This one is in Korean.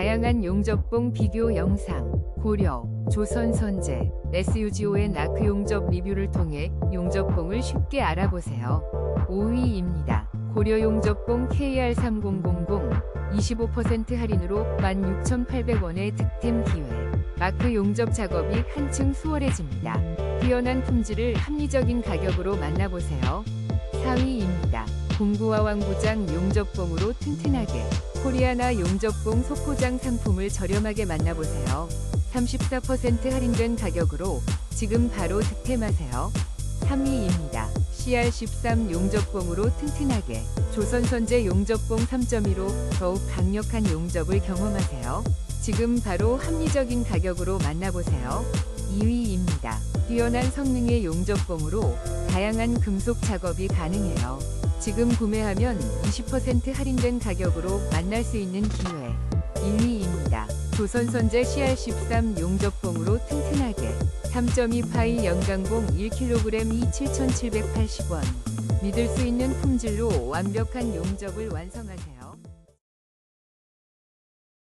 다양한 용접봉 비교 영상, 고려, 조선 선제, SUGO의 나크 용접 리뷰를 통해 용접봉을 쉽게 알아보세요. 5위입니다. 고려 용접봉 KR3000 25% 할인으로 16,800원의 득템 기회. 마크 용접 작업이 한층 수월해집니다. 뛰어난 품질을 합리적인 가격으로 만나보세요. 4위입니다. 공구와 왕부장 용접봉으로 튼튼하게 코리아나 용접봉 소포장 상품을 저렴하게 만나보세요. 34% 할인된 가격으로 지금 바로 득템하세요. 3위입니다. CR13 용접봉으로 튼튼하게 조선선제 용접봉 3.2로 더욱 강력한 용접을 경험하세요. 지금 바로 합리적인 가격으로 만나보세요. 2위입니다. 뛰어난 성능의 용접봉으로 다양한 금속 작업이 가능해요. 지금 구매하면 20% 할인된 가격으로 만날 수 있는 기회. 1위입니다. 조선선제 CR13 용접봉으로 튼튼하게 3.2파이 연강봉 1kg이 7,780원. 믿을 수 있는 품질로 완벽한 용접을 완성하세요.